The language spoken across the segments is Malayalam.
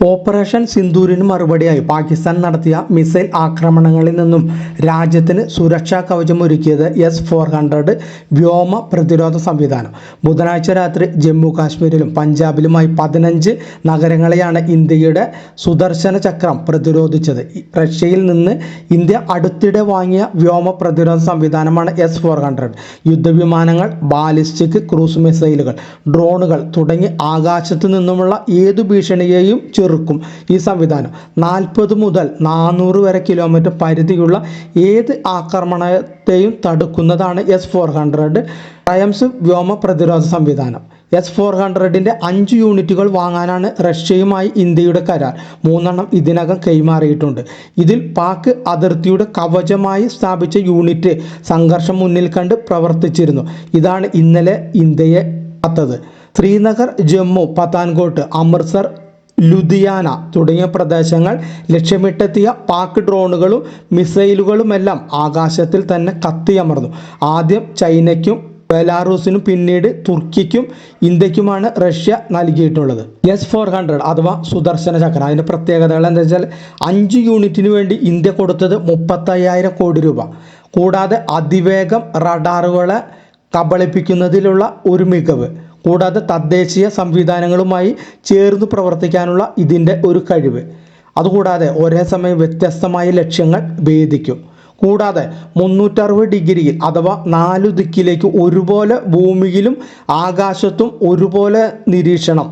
ഓപ്പറേഷൻ സിന്ദൂരിന് മറുപടിയായി പാകിസ്ഥാൻ നടത്തിയ മിസൈൽ ആക്രമണങ്ങളിൽ നിന്നും രാജ്യത്തിന് സുരക്ഷാ കവചം ഒരുക്കിയത് എസ് ഫോർ ഹൺഡ്രഡ് വ്യോമ പ്രതിരോധ സംവിധാനം. ബുധനാഴ്ച രാത്രി ജമ്മു കാശ്മീരിലും പഞ്ചാബിലുമായി പതിനഞ്ച് നഗരങ്ങളെയാണ് ഇന്ത്യയുടെ സുദർശന ചക്രം പ്രതിരോധിച്ചത്. റഷ്യയിൽ നിന്ന് ഇന്ത്യ അടുത്തിടെ വാങ്ങിയ വ്യോമ പ്രതിരോധ സംവിധാനമാണ് എസ് ഫോർ ഹൺഡ്രഡ്. യുദ്ധവിമാനങ്ങൾ ബാലിസ്റ്റിക് ക്രൂസ് മിസൈലുകൾ ഡ്രോണുകൾ തുടങ്ങി ആകാശത്തു നിന്നുമുള്ള ഏതു ഭീഷണിയെയും ചെറുക്കും ഈ സംവിധാനം നാൽപ്പത് മുതൽ നാനൂറ് വരെ കിലോമീറ്റർ പരിധിയുള്ള ഏത് ആക്രമണത്തെയും തടുക്കുന്നതാണ് എസ് ഫോർ ഹൺഡ്രഡ് ടയംസ് വ്യോമ പ്രതിരോധ സംവിധാനം. എസ് ഫോർ ഹൺഡ്രഡിന്റെ അഞ്ച് യൂണിറ്റുകൾ വാങ്ങാനാണ് റഷ്യയുമായി ഇന്ത്യയുടെ കരാർ. മൂന്നെണ്ണം ഇതിനകം കൈമാറിയിട്ടുണ്ട്. ഇതിൽ പാക് അതിർത്തിയുടെ കവചമായി സ്ഥാപിച്ച യൂണിറ്റ് സംഘർഷം മുന്നിൽ കണ്ട് പ്രവർത്തിച്ചിരുന്നു. ഇതാണ് ഇന്നലെ ഇന്ത്യയെ കത്തത് ശ്രീനഗർ ജമ്മു പത്താൻകോട്ട് അമൃത്സർ ലുധിയാന തുടങ്ങിയ പ്രദേശങ്ങൾ ലക്ഷ്യമിട്ടെത്തിയ പാക് ഡ്രോണുകളും മിസൈലുകളുമെല്ലാം ആകാശത്തിൽ തന്നെ കത്തിയമർന്നു. ആദ്യം ചൈനയ്ക്കും ബെലാറൂസിനും പിന്നീട് തുർക്കിക്കും ഇന്ത്യക്കുമാണ് റഷ്യ നൽകിയിട്ടുള്ളത്. എസ് ഫോർ ഹൺഡ്രഡ് അഥവാ സുദർശന ചക്രം. അതിന്റെ പ്രത്യേകതകൾ എന്താ വെച്ചാൽ അഞ്ച് യൂണിറ്റിന് വേണ്ടി ഇന്ത്യ കൊടുത്തത് മുപ്പത്തയ്യായിരം കോടി രൂപ. കൂടാതെ അതിവേഗം റഡാറുകളെ കബളിപ്പിക്കുന്നതിലുള്ള ഒരു മികവ്. കൂടാതെ തദ്ദേശീയ സംവിധാനങ്ങളുമായി ചേർന്ന് പ്രവർത്തിക്കാനുള്ള ഇതിന്റെ ഒരു കഴിവ്. അതുകൂടാതെ ഒരേ സമയം വ്യത്യസ്തമായ ലക്ഷ്യങ്ങൾ ഭേദിക്കും. കൂടാതെ മുന്നൂറ്ററുപത് ഡിഗ്രിയിൽ അഥവാ നാലു ദിക്കിലേക്ക് ഒരുപോലെ ഭൂമിയിലും ആകാശത്തും ഒരുപോലെ നിരീക്ഷണം.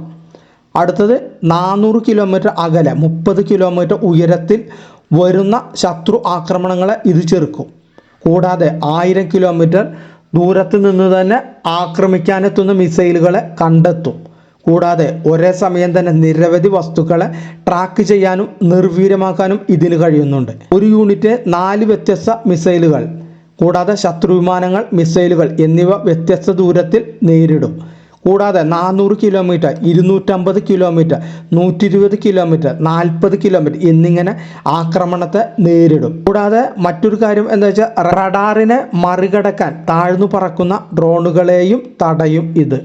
അടുത്തത് നാനൂറ് കിലോമീറ്റർ അകലെ മുപ്പത് കിലോമീറ്റർ ഉയരത്തിൽ വരുന്ന ശത്രു ആക്രമണങ്ങളെ ഇത് ചെറുക്കും. കൂടാതെ ആയിരം കിലോമീറ്റർ ദൂരത്ത് നിന്ന് തന്നെ ആക്രമിക്കാനെത്തുന്ന മിസൈലുകളെ കണ്ടെത്തും. കൂടാതെ ഒരേ സമയം തന്നെ നിരവധി വസ്തുക്കളെ ട്രാക്ക് ചെയ്യാനും നിർവീര്യമാക്കാനും ഇതിന് കഴിയുന്നുണ്ട്. ഒരു യൂണിറ്റ് നാല് വ്യത്യസ്ത മിസൈലുകൾ കൂടാതെ ശത്രു വിമാനങ്ങൾ മിസൈലുകൾ എന്നിവ വ്യത്യസ്ത ദൂരത്തിൽ നേരിടും. കൂടാതെ നാനൂറ് കിലോമീറ്റർ ഇരുന്നൂറ്റമ്പത് കിലോമീറ്റർ നൂറ്റി ഇരുപത് കിലോമീറ്റർ നാൽപ്പത് കിലോമീറ്റർ എന്നിങ്ങനെ ആക്രമണത്തെ നേരിടും. കൂടാതെ മറ്റൊരു കാര്യം എന്താ വെച്ചാൽ റഡാറിനെ മറികടക്കാൻ താഴ്ന്നു പറക്കുന്ന ഡ്രോണുകളെയും തടയും ഇത്.